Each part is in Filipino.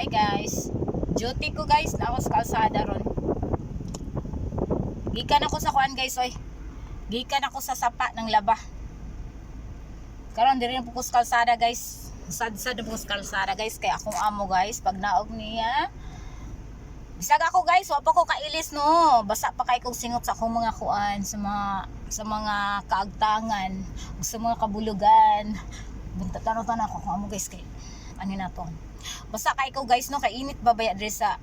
Hi guys. Duty ko guys, na sa kalsada ron. Gikan ako sa kuan guys, oy. Gikan ako sa sapa ng laba. Karon diri na po ko sa kalsada guys. Sad-sad na po ko sa kalsada guys kay akong amo guys pag naog niya. Bisag ako guys, wa pa ko kailis no. Basa pa kay kong singot sa akong mga kuan sa mga sa mga kaagtangan, sa mga kabulugan. Bunta tanong-tanong ako kung amo guys kay ano na to. Basta kay ko guys no kay init babaya diri sa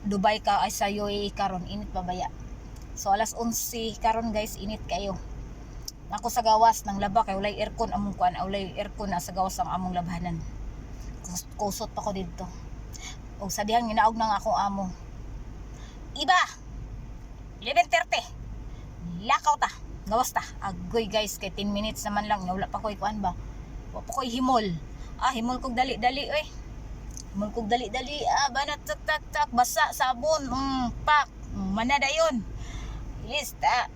Dubai ka ay sa UAE karon init babaya. So alas 11 karon guys init kayo. Ako sa gawas ng laba kay walay aircon among kuan, walay aircon na sa gawas ang among labhanan. Kus- Kusot pa ko dito. Og sa dihang ginaog ng akong amo. Iba. 11:30. Lakaw ta. Gawas ta. Agoy guys kay 10 minutes naman lang wala pa koy kuan ba. Wa pa koy himol. Ah, himol kog dali-dali oy. Himol kog dali-dali. Ah, banat tak tak tak basa sabon. Mm, pak. Mm, mana dayon. Yes, ta.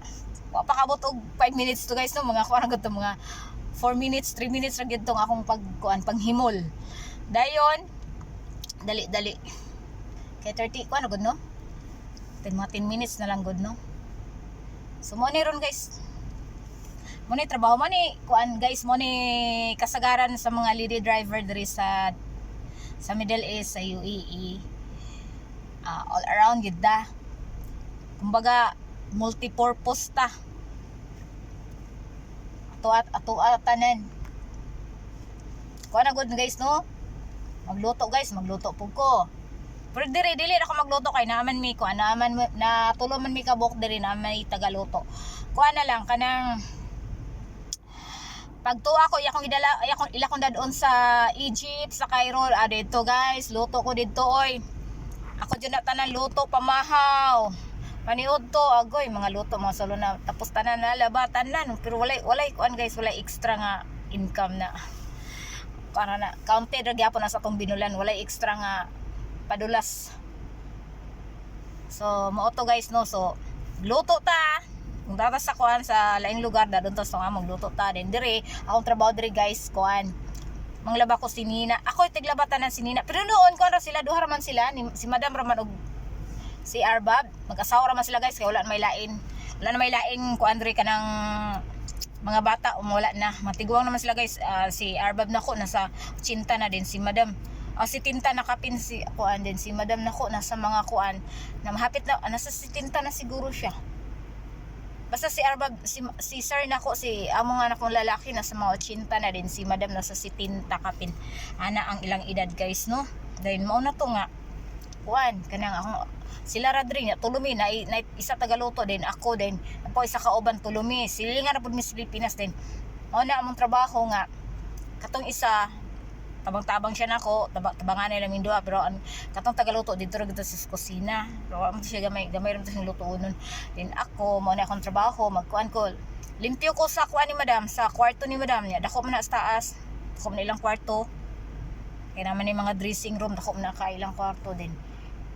Wa pa kabot og 5 minutes to guys no mga kuan to mga 4 minutes, 3 minutes ra gyud tong akong pagkuan panghimol. Dayon dali-dali. Kay 30 kuan gud no? 10 mga 10 minutes na lang gud no. So mo ni ron guys. Mo ni trabaho mo ni kuan guys mo ni kasagaran sa mga lady driver diri sa sa Middle East sa UAE. Ah, all around gid da. Kumbaga multi-purpose ta. Ato at ato tanan. Kuan gud guys no. Magluto guys, magluto pug ko. Pero diri dili ako magluto kay naaman mi ko, naaman mi- na tulo man mi kabuk diri na may tagaluto. Kuha na lang kanang pagtuwa ko yakong idala yakong ila kong dadon sa Egypt sa Cairo. Ah dito guys. Luto ko dito oy. Ako dyan na tanan luto pamahaw. Paniod to agoy mga luto mga salo na. Tapos tanan na labatan na no. pero walay walay kuan guys walay extra nga income na. Para na counted ra gyapon na sa tong binulan. Walay extra nga padulas. So mo to guys no? So luto ta kung data sa kuan sa laing lugar dadon to sa among luto ta din. Dire akong trabaho dire guys kuan. Manglaba ko si Nina. Ako tiglabatan ng si Nina. Pero noon kuan ra sila duha ra man sila ni, si Madam Raman og si Arbab. Mag-asawa ra man sila guys kay wala na may lain. Wala na may laing kuan dire kanang mga bata umwala na. Matiguang naman sila guys. Ah, si Arbab nako nasa 80 na din si Madam. Ah, si Tinta nakapin si kuan din si Madam nako nasa mga kuan na mahapit na nasa si Tinta na siguro siya basta si Arbab si, si Sir nako si amo nga nakong lalaki nasa mga 80 na din si Madam nasa si Tinta kapin ana ang ilang edad guys no? Dahil mao na to nga. Kuan kanang ako sila radri niya tulumi na, na isa tagaluto din ako din po isa kauban tulumi. Silingan na pud mi sa Pilipinas din mao na among trabaho nga. Katong isa tabang-tabang siya nako tabang tabangan nila min duha pero ang katong tagaluto dito ra sa kusina. Pero amo siya gamay gamay ra siyang lutuon nun. Din ako mo na akong trabaho magkuan ko. Limpyo ko sa kuan ni madam sa kwarto ni madam niya. Dako man na sa taas. Dako man ilang kwarto. Kaya naman yung mga dressing room dako man na ka ilang kwarto din.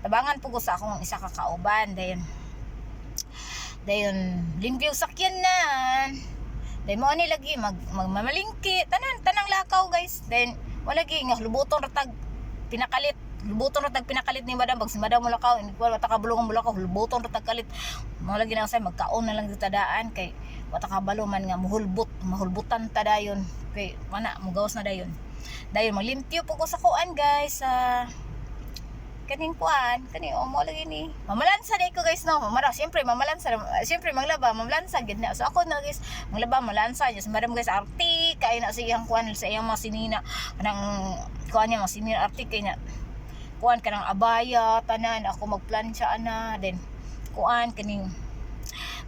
Tabangan po ko sa akong isa ka kauban. Dayon dayon limpyo sakyan na. Dahil mo ni lagi mag, magmamalingki tanan tanang lakaw guys. Then wala gi nga lubuton ratag pinakalit. Lubuton ratag pinakalit ni madam. Pag si madam mo lakaw ko wata ka bulong mo lakaw lubuton ratag kalit. Mo lagi na say magkaon na lang dito daan kay wata ka balo man nga muhulbot mahulbutan ta dayon. Kay mana mo gawas na dayon. Dayon maglimpyo po ko sa kuan guys sa kaning kuan kani o mo lagi ni. Mamalansa day ko guys no? Mamara siyempre mamalansa siyempre manglaba mamalansa gid na. So ako na guys manglaba malansa just madam guys arti kay na sa iyang kuan sa iyang mga sinina. Kanang kuan niya mga sinina arti kay na. Kuan kanang abaya tanan ako magplansya ana. Then kuan kaning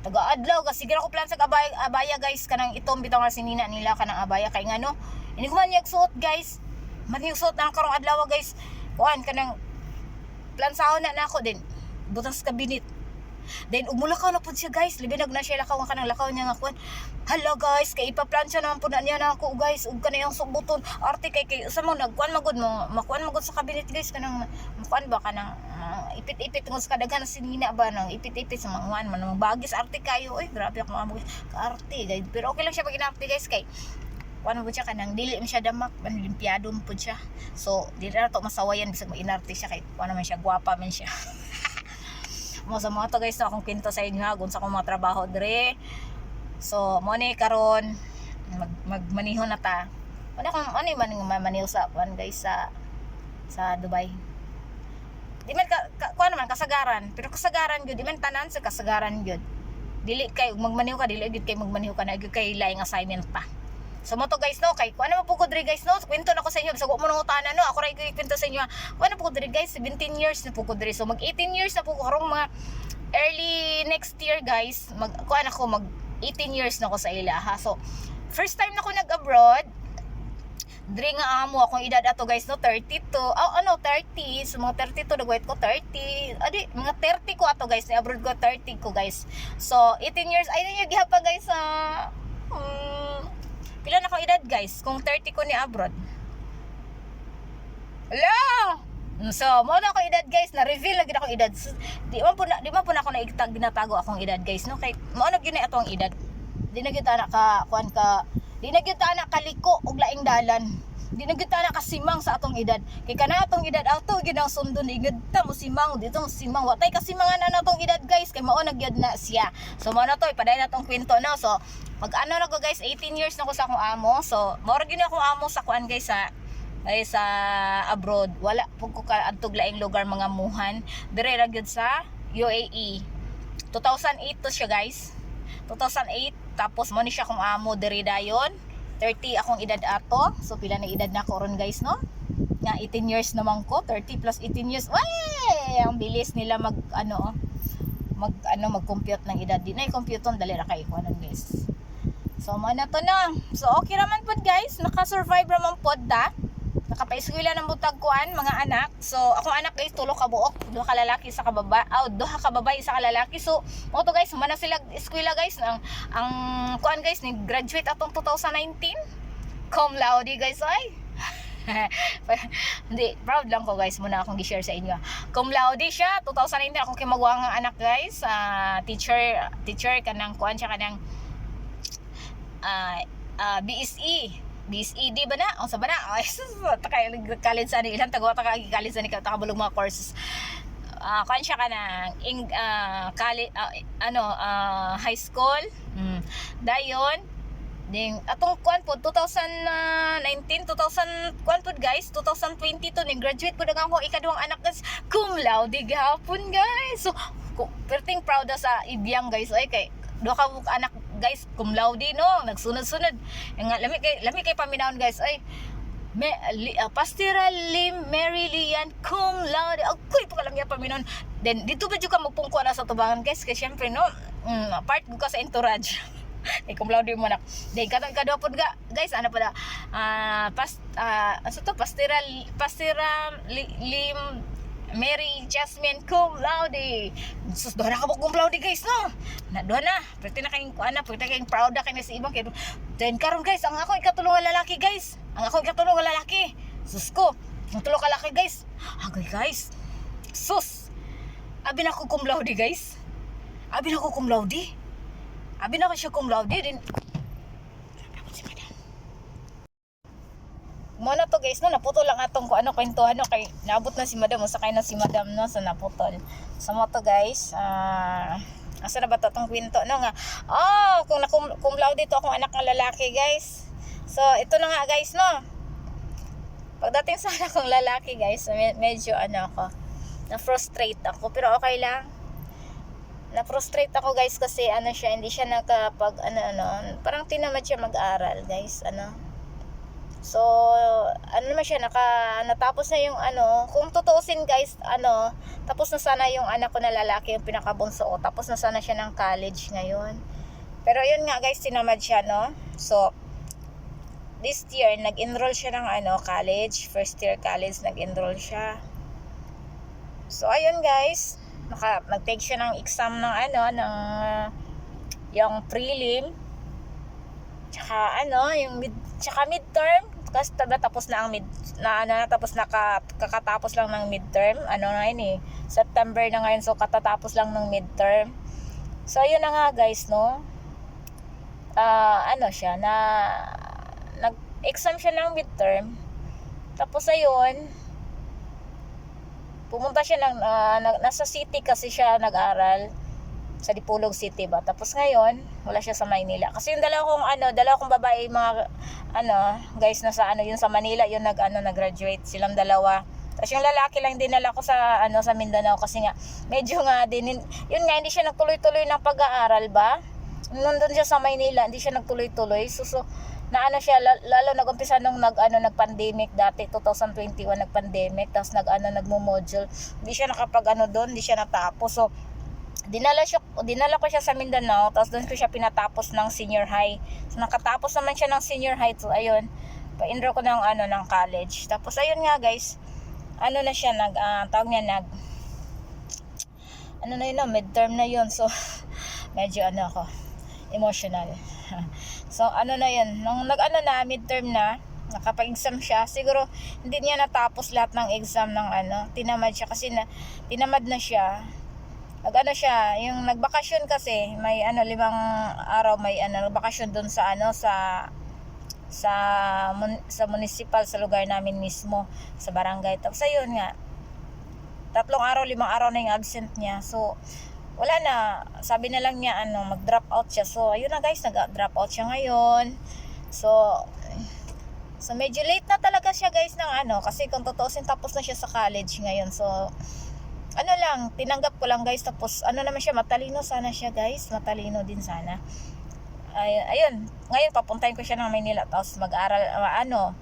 taga adlaw kasi sige ako plan sa abaya, abaya guys. Kanang itom bitaw nga sinina nila kanang abaya kay ngano ini ko man yung suot guys. Man yung suot na karong adlaw guys. Kuan kanang plansahon na nako din butang sa kabinet then umulakaw na po siya guys. Libinag na siya lakaw nga kanang lakaw niya nga kuan hala guys kay ipaplansya naman po na niya na ako guys. Ug kanang yung subuton arte kay kay sa mo nagkuan magud mo makuan magud sa kabinet guys. Kanang makuan ba kanang ah, ipit-ipit ng sa kadaghan na sinina ba nang ipit-ipit sa mga kuan man mga bagis. Arte kayo. Oy grabe ako mga arte guys. Pero okay lang siya pag inarte guys kay ano po siya kanang dili mo siya damak limpyado mo po siya. So dili na to masawayan bisag mainarte siya kay ano man siya gwapa man siya. Mo sa mga to guys na akong kwento sa inyo kung sa akong mga trabaho dire so mo ni karon mag magmaniho na ta. Ano kung ano man yung maniho sa kuan guys sa sa Dubai. Di man ka, ka kuan naman kasagaran. Pero kasagaran gyud di man tanan sa kasagaran gyud dili kay magmaniho ka dili gyud kay magmaniho ka na gyud kay laing assignment pa So mo to guys no? Kay naman po ko diri guys no? Kwento na ko sa inyo. Bisag mo nang utana no? Ako ra kwento sa inyo na po ko diri guys? 17 years na po ko diri so mag 18 years na po ko karong mga early next year guys. Mag kuan ako mag 18 years na ko sa ila ha? So first time na ko nag abroad Diri nga amo akong edad ato guys no? 32 oh ano 30 so mga 32 nagwait ko 30 adi mga 30 ko ato guys. Ni abroad ko 30 ko guys. So 18 years. Ay na yung gihapa guys sa hmm, pila na akong edad guys kung 30 ko ni abroad Hello! So, mo na ako edad guys, na reveal na gid akong edad. So, di man po na, di man po na ako na ginatago akong edad guys, no? Kay mo na gyud na ato ang edad. Di na gyud ta na ka kuan ka di na gyud ta na kaliko og laing dalan. Di na gyud ta na kasimang sa atong edad. Kay kana atong edad ato gyud ang sundo ni gyud ta mo simang dito simang watay kasimangan na natong edad guys kay mao na gyud na siya. So mo na to ipaday na tong kwento no. So mag ano na ko guys 18 years na ko sa akong amo. So mao ra gyud akong amo sa kuan guys sa ay sa abroad wala po ko ka adtog laing lugar mga muhan dire ra gyud sa UAE 2008 to siya guys 2008 tapos mo ni siya kung amo dire dayon 30 akong edad ato. So pila na edad na ko ron guys no? Nga 18 years naman ko. 30 plus 18 years. Way! Ang bilis nila mag ano mag ano mag compute ng edad. Di na i-compute on dali ra kay ko guys. So mo na to na. So okay raman pod guys. Naka-survive raman pod da nakapaiskwela ng butag kuan mga anak. So akong anak guys tulo ka buok. Duha ka lalaki sa kababa aw duha ka babae ka lalaki. So mo to guys mana sila eskwela guys. Ang ang kuan guys ni graduate atong 2019 cum laude guys ay hindi proud lang ko guys muna akong gi-share sa inyo. Cum laude siya 2019 akong kimagwa nga anak guys. Ah, teacher teacher kanang kuan siya kanang ah ah, BSE BSE di ba na? O sa ba na? Ay, takay college sa ni ilang tagwa taka college sa ni takabulong mga courses. Ah, kuan siya ka ng ing ah, college ah, ano ah, high school. Mm. Dayon ding atong kuan po 2019 2000 kuan po guys 2022 ni graduate po dagang ko ikaduhang anak guys cum laude gihapon guys so perting proud na sa ibiyang guys ay kay duha ka anak guys cum laude no? Nagsunod-sunod. Eh, nga lami kay lami kay paminawon guys. Ay me, li, uh, Pastira Lim Mary Lian cum laude. Agoy pa kalang ya paminon then dito ba jud ka magpungko na sa tubangan guys? Kay syempre no? Mm, part ko ka sa entourage. Eh cum laude mo na. Then katong kadua pod ga guys ano pala? Ah pas ah ano to? Pastira Pastira Li, Lim Mary Jasmine cum laude. Sus doha na ka laude guys no. Na doha na. Pwede na kayong na, pwede kayong proud na kayo sa ibang kay. Then karon guys, ang ako ikatulong lalaki guys. Ang ako ikatulong lalaki. Sus ko. Ang tulo ka lalaki guys. Agay guys. Sus. Abi na ko cum laude guys. Abi na ko cum laude. Abi na ko siya cum laude din. Si madam. Mo na to guys no? Naputol lang atong ko ano kwentuhan no? Kay naabot na si madam usakay na si madam no? Sa naputol. Sa mo to guys ah asa na ba to tong kwento no? Nga oh kung nakum cum laude akong anak ng lalaki guys. So ito na nga guys no. Pagdating sa anak kong lalaki guys me- medyo ano ako na frustrate ako. Pero okay lang. Na frustrate ako guys kasi ano siya hindi siya nakapag ano ano parang tinamad siya mag-aral guys ano So, ano naman siya, naka, natapos na yung ano, kung tutuusin guys, ano, tapos na sana yung anak ko na lalaki, yung pinakabunso ko, tapos na sana siya ng college ngayon. Pero yun nga guys, tinamad siya, no? So, this year, nag-enroll siya ng ano, college, first year college, nag-enroll siya. So, ayun guys, naka, nag-take siya ng exam ng ano, ng, uh, yung prelim, tsaka ano, yung mid, tsaka midterm, kasi tada tapos na ang mid, na ano, tapos na ka, kakatapos lang ng midterm, ano na yun eh, September na ngayon, so katatapos lang ng midterm. So, ayun na nga guys, no, ah ano siya, na, nag, exam siya ng midterm. Tapos ayun, pumunta siya ng, nag- nasa city kasi siya nag-aral sa Dipolog City ba. Tapos ngayon, wala siya sa Maynila. Kasi yung dalawa kong ano, dalawa kong babae mga ano, guys na sa ano, yun sa Manila, yun nag ano, nag-graduate silang dalawa. Tapos yung lalaki lang dinala ko sa ano sa Mindanao kasi nga medyo nga din yun nga hindi siya nagtuloy-tuloy ng pag-aaral ba? Nandun siya sa Maynila, hindi siya nagtuloy-tuloy. So, so na ano siya la- lalo nag-umpisa nung nag ano nag-pandemic dati 2021 nag-pandemic tapos nag ano nagmo-module hindi siya nakapag ano doon hindi siya natapos so dinala siya dinala ko siya sa Mindanao tapos doon ko siya pinatapos ng senior high. So nakatapos naman siya ng senior high so ayun. Pa-enroll ko ng ano ng college. Tapos ayun nga guys ano na siya nag ah, tawag niya nag ano na yun no, midterm na yun. So medyo ano ako emotional. So ano na yun nung nag ano na midterm na nakapag-exam siya. Siguro hindi niya natapos lahat ng exam ng ano tinamad siya kasi na tinamad na siya nag ano siya, yung nagbakasyon kasi, may ano limang araw may ano bakasyon doon sa ano sa sa mun- sa municipal sa lugar namin mismo sa barangay. Tapos ayun nga. Tatlong araw, limang araw na yung absent niya. So wala na. Sabi na lang niya ano, mag-drop out siya. So ayun na guys, nag-drop out siya ngayon. So So medyo late na talaga siya guys ng ano kasi kung tutuusin tapos na siya sa college ngayon. So ano lang, tinanggap ko lang guys. Tapos ano naman siya matalino sana siya guys, matalino din sana. Ay, ayun, ngayon papuntahin ko siya ng Maynila. Tapos mag-aral ah, ano,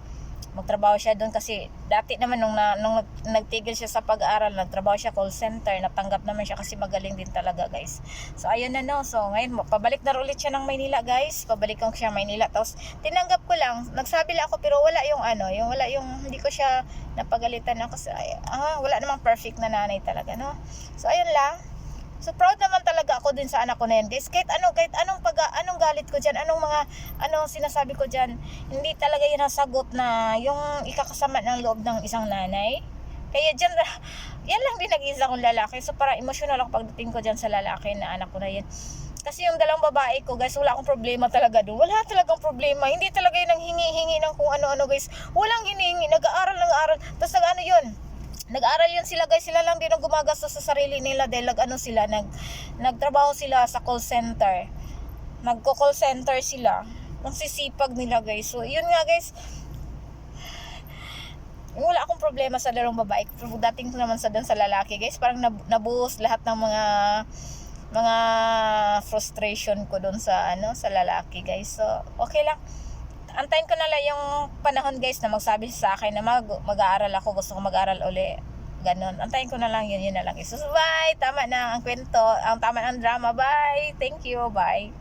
magtrabaho siya doon kasi dati naman nung, na, nung nag- nagtigil siya sa pag-aaral, nagtrabaho siya call center, natanggap naman siya kasi magaling din talaga guys. So ayun na no, so ngayon pabalik na ulit siya ng Maynila guys, pabalik ko siya Maynila tapos tinanggap ko lang, nagsabi lang ako pero wala yung ano, yung wala yung hindi ko siya napagalitan na kasi ah, wala namang perfect na nanay talaga no. So ayun lang. So proud naman talaga ako din sa anak ko na yan guys. Kahit ano, kahit anong pag anong galit ko diyan, anong mga anong sinasabi ko diyan, hindi talaga yun ang sagot na yung ikakasama ng loob ng isang nanay. Kaya diyan yan lang din nag-isa kong lalaki. So para emotional ako pagdating ko diyan sa lalaki na anak ko na yan. Kasi yung dalawang babae ko, guys, wala akong problema talaga doon. Wala talagang problema. Hindi talaga yun ang hingi-hingi ng kung ano-ano, guys. Walang hinihingi. Nag-aaral, nag-aaral. Tapos nag-ano yun, nag-aral yun sila guys. Sila lang din ang gumagastos sa sarili nila dahil nag ano sila nag nagtrabaho sila sa call center. Nagko call center sila. Ang sisipag nila guys. So yun nga guys. Wala akong problema sa dalawang babae. Dating naman sa dun sa lalaki guys parang nab- nabuhos lahat ng mga mga frustration ko doon sa ano sa lalaki guys. So okay lang antayin ko na lang yung panahon guys na magsabi sa akin na mag, mag-aaral ako, gusto ko mag-aaral uli. Ganon. Antayin ko na lang yun, yun na lang. So, bye! Tama na ang kwento. Ang tama ng drama. Bye! Thank you. Bye!